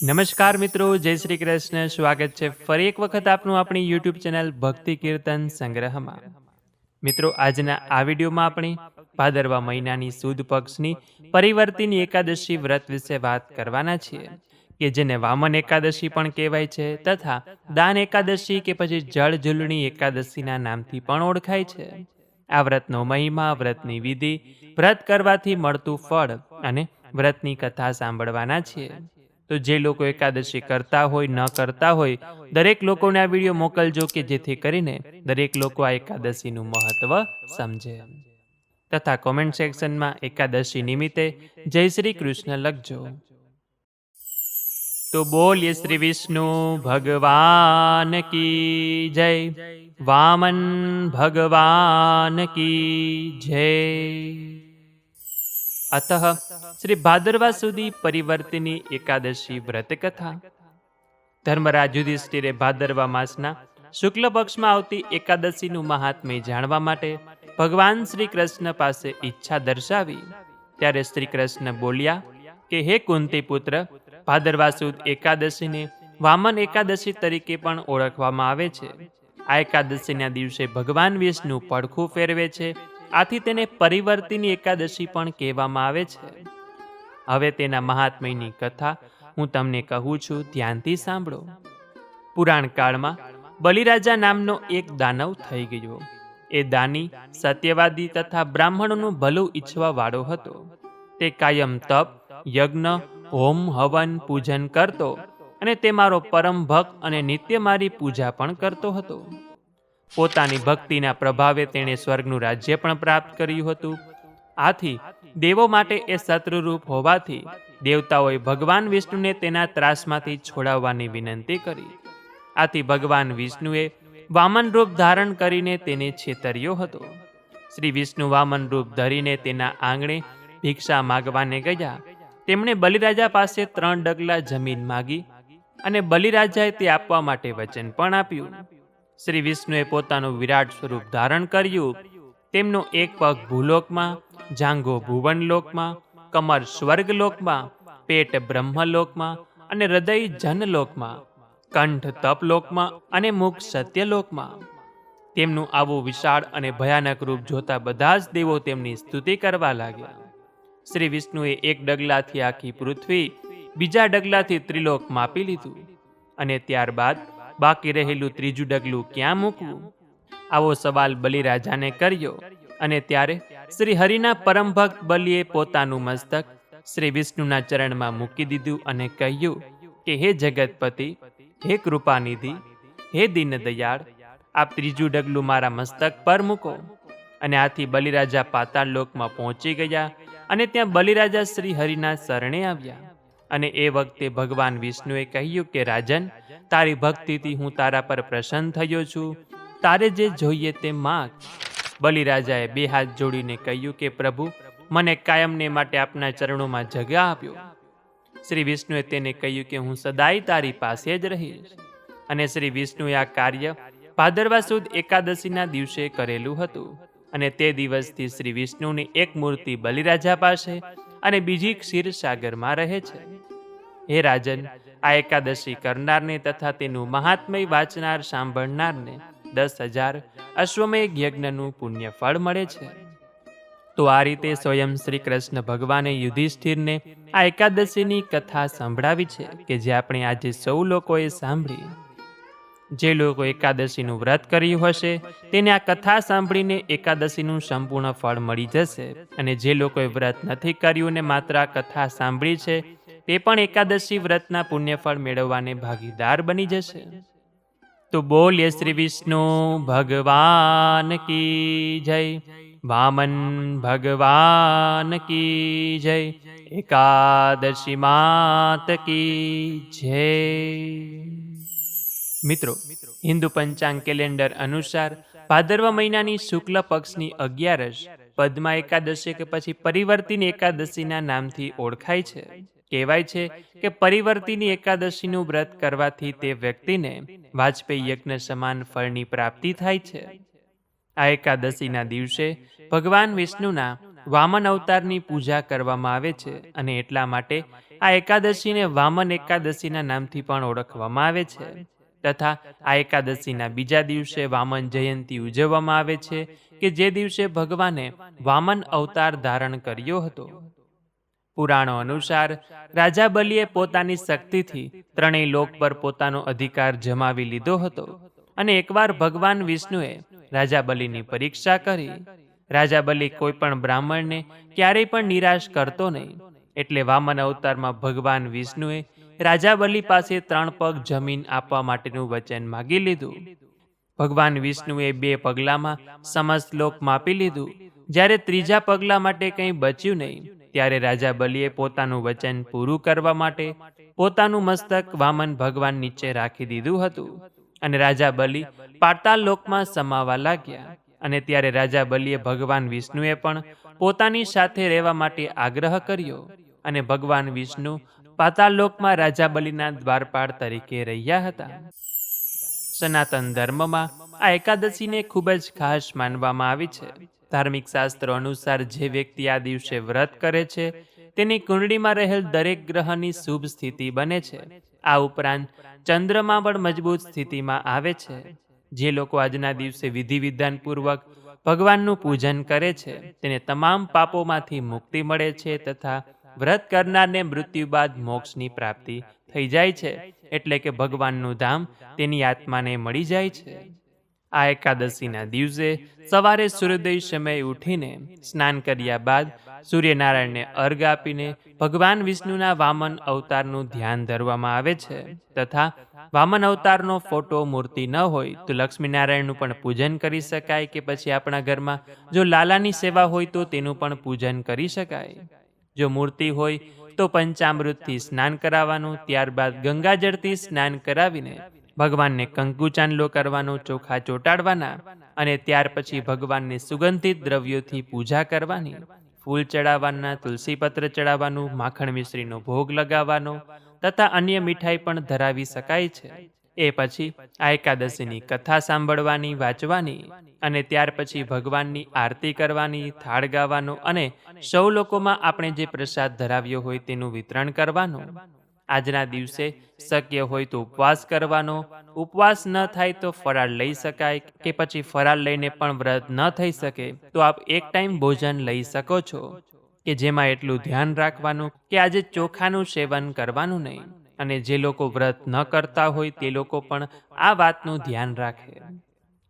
નમસ્કાર મિત્રો, જય શ્રી કૃષ્ણ. સ્વાગત છે ફરી એક વખત આપનું આપણી યુટ્યુબ ચેનલ ભક્તિ કીર્તન સંગ્રહમાં. મિત્રો, આજના આ વિડીયોમાં આપણે ભાદરવા મહિનાની સુદ પક્ષની પરિવર્તિની એકાદશી વ્રત વિશે વાત કરવાના છીએ, કે જેને વામન એકાદશી પણ કહેવાય છે તથા દાન એકાદશી કે પછી જળ ઝૂલણી એકાદશીના નામથી પણ ઓળખાય છે. આ વ્રતનો મહિમા, વ્રતની વિધિ, વ્રત કરવાથી મળતું ફળ અને વ્રતની કથા સાંભળવાના છીએ. તો જે લોકો એકાદશી કરતા હોય, ન કરતા હોય, દરેક લોકોને આ વીડિયો મોકલજો કે જેથી કરીને દરેક લોકો આ એકાદશીનું મહત્વ સમજે. તથા કોમેન્ટ સેક્શનમાં એકાદશી નિમિત્તે જય શ્રી કૃષ્ણ લખજો. તો બોલીએ શ્રી વિષ્ણુ, ભગવાન કી જય. વામન ભગવાન કી જય. અતઃ શ્રી ભાદરવા સુધી પરિવર્તિની એકાદશી વ્રત કથા ધર્મરાજ યુધિષ્ઠિરે ભાદરવા માસના શુક્લ પક્ષમાં આવતી એકાદશીનું મહાત્મ્ય જાણવા માટે ભગવાન શ્રી કૃષ્ણ પાસે ઈચ્છા દર્શાવી, ત્યારે શ્રી કૃષ્ણ બોલ્યા કે, હે કુંતી પુત્ર ભાદરવા સુદ એકાદશીને વામન એકાદશી તરીકે પણ ઓળખવામાં આવે છે. આ એકાદશીના દિવસે ભગવાન વિષ્ણુ પડખું ફેરવે છે આથી તેને પરિવર્તિની એકાદશી પણ કહેવામાં આવે છે. હવે તેના મહાત્મ્યની કથા હું તમને કહું છું, ધ્યાનથી સાંભળો. પુરાણ બલિરાજા નામનો એક દાનવ થઈ ગયો. એ દાની સત્યવાદી તથા બ્રાહ્મણોનું ભલું ઈચ્છવા વાળો હતો. તે કાયમ તપ, યજ્ઞ, હોમ, હવન, પૂજન કરતો અને તે મારો પરમ ભક્ત અને નિત્ય મારી પૂજા પણ કરતો હતો. પોતાની ભક્તિના પ્રભાવે તેણે સ્વર્ગનું રાજ્ય પણ પ્રાપ્ત કર્યું હતું. આથી દેવો માટે એ શત્રુરૂપ હોવાથી દેવતાઓએ ભગવાન વિષ્ણુને તેના ત્રાસમાંથી છોડાવવાની વિનંતી કરી. આથી ભગવાન વિષ્ણુએ વામન રૂપ ધારણ કરીને તેને છેતર્યો હતો. શ્રી વિષ્ણુ વામન રૂપ ધરીને તેના આંગણે ભિક્ષા માગવાને ગયા. તેમણે બલિરાજા પાસે ત્રણ ડગલા જમીન માગી અને બલિરાજાએ તે આપવા માટે વચન પણ આપ્યું. શ્રી વિષ્ણુએ પોતાનું વિરાટ સ્વરૂપ ધારણ કર્યું. તેમનો એક પગ ભૂલોકમાં, જાંઘો ભુવનલોકમાં, કમર સ્વર્ગલોકમાં, પેટ બ્રહ્મલોકમાં અને હૃદય જનલોકમાં, કંઠ તપલોકમાં અને મુખ સત્યલોકમાં. તેમનું આવું વિશાળ અને ભયાનક રૂપ જોતા બધા જ દેવો તેમની સ્તુતિ કરવા લાગ્યા. શ્રી વિષ્ણુએ એક ડગલાથી આખી પૃથ્વી બીજા ડગલાથી ત્રિલોક માપી લીધું અને ત્યારબાદ બાકી રહેલું ત્રીજું ડગલું ક્યાં મૂકવું? આવો સવાલ બલિરાજાને કર્યો અને ત્યારે શ્રી હરિના પરમ ભક્ત બલિએ પોતાનું મસ્તક શ્રી વિષ્ણુના ચરણમાં મૂકી દીધું અને કહ્યું કે, હે જગતપતિ, હે કૃપાનિધિ, હે દીનદયાળ, આપ ત્રીજું ડગલું મારા મસ્તક પર મૂકો. અને આથી બલિરાજા પાતાળ લોકમાં પહોંચી ગયા અને ત્યાં બલિરાજા શ્રી હરિના શરણે આવ્યા. અને એ વખતે ભગવાન વિષ્ણુએ કહ્યું કે, રાજન તારી ભક્તિથી હું તારા પર પ્રસન્ન થયો છું. તારે જે જોઈએ તે માગ. બલિરાજાએ બે હાથ જોડીને કહ્યું કે, પ્રભુ, મને કાયમને માટે આપના ચરણોમાં જગ્યા આપ્યો શ્રી વિષ્ણુએ તેને કહ્યું કે, હું સદાય તારી પાસે જ રહીશ. અને શ્રી વિષ્ણુએ આ કાર્ય ભાદરવા સુદ એકાદશીના દિવસે કરેલું હતું. અને તે દિવસથી શ્રી વિષ્ણુની એક મૂર્તિ બલિરાજા પાસે અને બીજી ક્ષીરસાગરમાં રહે છે. હે રાજન આ એકાદશી કરનારને તથા તેનું મહાત્મય વાંચનાર, સાંભળનારને દસ હજાર અશ્વમેઘ યજ્ઞનું પુણ્ય ફળ મળે છે. તો આ રીતે સ્વયં શ્રી કૃષ્ણ ભગવાને યુધિષ્ઠિરને આ એકાદશીની કથા સંભળાવી છે કે જે આપણે આજે સૌ લોકોએ સાંભળી. જે લોકો એકાદશીનું વ્રત કર્યું હશે, તેને આ કથા સાંભળીને એકાદશીનું સંપૂર્ણ ફળ મળી જશે અને જે લોકોએ વ્રત નથી કર્યું ને માત્ર આ કથા સાંભળી છે તે પણ એકાદશી વ્રતના પુણ્યફળ મેળવવાને ભાગીદાર બની જશે. તો બોલ્ય શ્રી વિષ્ણુ, ભગવાન કી જય. વામન, ભગવાન કી જય. એકાદશી માત કી જય. મિત્રો, હિન્દુ પંચાંગ કેલેન્ડર અનુસાર ભાદરવા મહિનાની શુક્લ પક્ષની અગિયારસ પદ્મા એકાદશી કે પછી પરિવર્તિન એકાદશીના નામથી ઓળખાય છે. કહેવાય છે કે પરિવર્તિની એકાદશીનું વ્રત કરવાથી તે વ્યક્તિને વાજપેયી યજ્ઞ સમાન ફળની પ્રાપ્તિ થાય છે. આ એકાદશીના દિવસે ભગવાન વિષ્ણુના વામન અવતારની પૂજા કરવામાં આવે છે અને એટલા માટે આ એકાદશીને વામન એકાદશીના નામથી પણ ઓળખવામાં આવે છે. તથા આ એકાદશીના બીજા દિવસે વામન જયંતી ઉજવવામાં આવે છે કે જે દિવસે ભગવાને વામન અવતાર ધારણ કર્યો હતો. પુરાણો અનુસાર, રાજા બલિએ પોતાની શક્તિથી ત્રણેય લોક પર પોતાનો અધિકાર જમાવી લીધો હતો અને એકવાર ભગવાન વિષ્ણુએ રાજા બલિની પરીક્ષા કરી. રાજા બલિ કોઈ પણ બ્રાહ્મણને ક્યારેય પણ નિરાશ કરતો નહીં. એટલે વામન અવતારમાં ભગવાન વિષ્ણુએ રાજા બલિ પાસે ત્રણ પગ જમીન આપવા માટેનું વચન માગી લીધું. ભગવાન વિષ્ણુએ બે પગલામાં સમસ્ત લોક માપી લીધું. જ્યારે ત્રીજા પગલા માટે કંઈ બચ્યું નહીં ત્યારે રાજા બલિએ પોતાનું વચન પૂરું કરવા માટે પોતાનું મસ્તક વામન ભગવાન નીચે રાખી દીધું હતું. અને રાજા બલિ પાતાળ લોકમાં સમાવા લાગ્યા. અને ત્યારે રાજા બલિએ ભગવાન વિષ્ણુએ પણ પોતાની સાથે રહેવા માટે આગ્રહ કર્યો. અને ભગવાન વિષ્ણુ પાતાળ લોકમાં રાજા બલિના દ્વારપાળ તરીકે રહ્યા હતા. સનાતન ધર્મમાં આ એકાદશીને ખૂબ જ ખાસ માનવામાં આવી છે. ધાર્મિક શાસ્ત્ર અનુસાર જે વ્યક્તિ આ દિવસે વ્રત કરે છે, તેની કુંડળીમાં રહેલ દરેક ગ્રહની શુભ સ્થિતિ બને છે. આ ઉપરાંત ચંદ્રમાં પણ મજબૂત સ્થિતિમાં આવે છે. જે લોકો આજના દિવસે વિધિ વિધાનપૂર્વક ભગવાનનું પૂજન કરે છે, તેને તમામ પાપોમાંથી મુક્તિ મળે છે તથા વ્રત કરનારને મૃત્યુ બાદ મોક્ષની પ્રાપ્તિ થઈ જાય છે. એટલે કે ભગવાનનું ધામ તેની આત્માને મળી જાય છે. આ એકાદશીના દિવસે સવારે સૂર્યોદય સમયે ઉઠીને સ્નાન કર્યા બાદ સૂર્યનારાયણને અર્ઘ આપીને ભગવાન વિષ્ણુના વામન અવતારનું ધ્યાન ધરવામાં આવે છે તથા વામન અવતારનો ફોટો મૂર્તિ ન હોય તો લક્ષ્મીનારાયણનું પણ પૂજન કરી શકાય કે પછી આપણા ઘરમાં જો લાલાની સેવા હોય તો તેનું પણ પૂજન કરી શકાય. જો મૂર્તિ હોય તો પંચામૃતથી સ્નાન કરાવવાનું, ત્યારબાદ ગંગાજળથી સ્નાન કરાવીને ભગવાનને કંકુ ચાંદલો કરવાનો, ચોખા ચોટાડવાના અને ત્યાર પછી ભગવાનને સુગંધિત દ્રવ્યોથી પૂજા કરવાની. ફૂલ ચડાવવાના, તુલસીપત્ર ચડાવવાનું, માખણ મિશ્રીનો ભોગ લગાવવાનો તથા અન્ય મીઠાઈ પણ ધરાવી શકાય છે. એ પછી આ એકાદશીની કથા સાંભળવાની, વાંચવાની અને ત્યાર પછી ભગવાનની આરતી કરવાની, થાળ ગાવાનો અને સૌ લોકોમાં આપણે જે પ્રસાદ ધરાવ્યો હોય તેનું વિતરણ કરવાનું. આજના દિવસે શક્ય હોય તો ઉપવાસ કરવાનો. ઉપવાસ ન થાય તો ફરાળ લઈ શકાય કે પછી ફરાળ લઈને પણ વ્રત ન થઈ શકે. તો આપ એક ટાઈમ ભોજન લઈ શકો છો. કે જેમાં એટલું ધ્યાન રાખવાનું કે આજે ચોખાનું સેવન કરવાનું નહીં. અને જે લોકો વ્રત ન કરતા હોય તે લોકો પણ આ વાતનું ધ્યાન રાખે.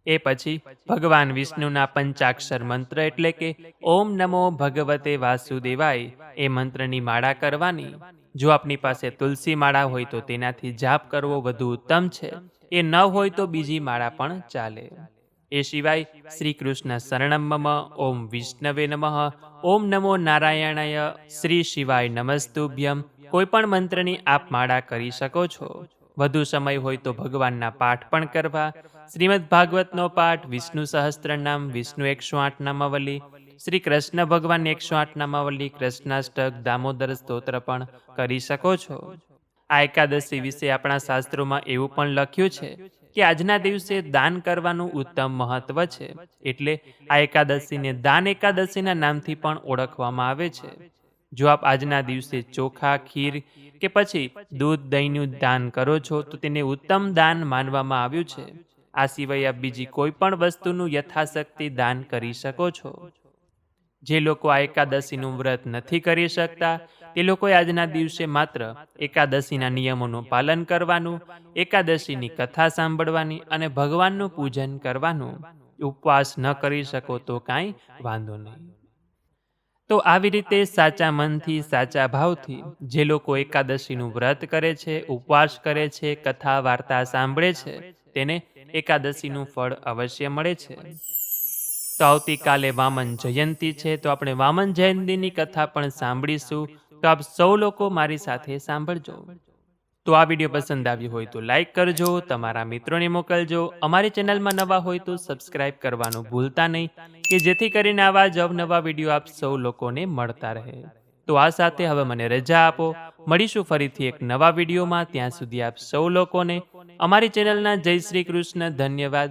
એ પછી ભગવાન વિષ્ણુના પંચાક્ષર મંત્ર એટલે કે, ઓમ નમો ભગવતે વાસુદેવાય. એ મંત્રની માળા કરવાની. જો આપની પાસે તુલસી માળા હોય તો તેનાથી જાપ કરવો વધુ ઉત્તમ છે. એ ન હોય તો બીજી માળા પણ ચાલે. એ સિવાય શ્રી કૃષ્ણ શરણમ ઓમ વિષ્ણવે નમઃ, ઓમ નમો નારાયણાય, શ્રી શિવાય નમસ્તુભ્યમ. કોઈ પણ મંત્રની આપ માળા કરી શકો છો. વધુ સમય હોય તો ભગવાનના પાઠ પણ કરવા. શ્રીમદ ભાગવતનો પાઠ, વિષ્ણુ સહસ્ત્ર નામ વિષ્ણુ એકસો આઠ નામાવલી શ્રી કૃષ્ણ ભગવાન એકસો આઠ નામાવલી, કૃષ્ણાષ્ટક, દામોદર સ્તોત્ર પણ કરી શકો છો. આ એકાદશી વિશે આપણા શાસ્ત્રોમાં એવું પણ લખ્યું છે કે આજના દિવસે દાન કરવાનું ઉત્તમ મહત્વ છે. એટલે આ એકાદશીને દાન એકાદશીના નામથી પણ ઓળખવામાં આવે છે. જો આપ આજના દિવસે ચોખા, ખીર કે પછી દૂધ, દહીંનું દાન કરો છો, તો તેને ઉત્તમ દાન માનવામાં આવ્યું છે. આ સિવાય આપ બીજી કોઈ પણ વસ્તુનું યથાશક્તિ દાન કરી શકો છો. જે લોકો આ એકાદશીનું વ્રત નથી કરી શકતા, તે લોકોએ આજના દિવસે માત્ર એકાદશીના નિયમોનું પાલન કરવાનું, એકાદશીની કથા સાંભળવાની અને ભગવાનનું પૂજન કરવાનું. ઉપવાસ ન કરી શકો તો કાંઈ વાંધો નહીં. તો આવી રીતે સાચા મનથી, સાચા ભાવથી જે લોકો એકાદશીનું વ્રત કરે છે, ઉપવાસ કરે છે, કથા, વાર્તા સાંભળે છે, તેને એકાદશીનું ફળ અવશ્ય મળે છે. તો આવતીકાલે વામન જયંતિ છે, તો આપણે વામન જયંતિની કથા પણ સાંભળીશું. તો આપ સૌ લોકો મારી સાથે સાંભળજો. તો આ વીડિયો પસંદ આવ્યો હોય તો લાઈક કરજો, તમારા મિત્રોને મોકલજો. અમારી ચેનલમાં નવા હોય તો સબસ્ક્રાઇબ કરવાનું ભૂલતા નહીં, કે જેથી કરીને આવા જ અવનવા વીડિયો આપ સૌ લોકોને મળતા રહે. તો આ સાથે હવે મને રજા આપો. મળીશું ફરીથી એક નવા વિડીયોમાં. ત્યાં સુધી આપ સૌ લોકોને અમારી ચેનલના જય શ્રી કૃષ્ણ ધન્યવાદ.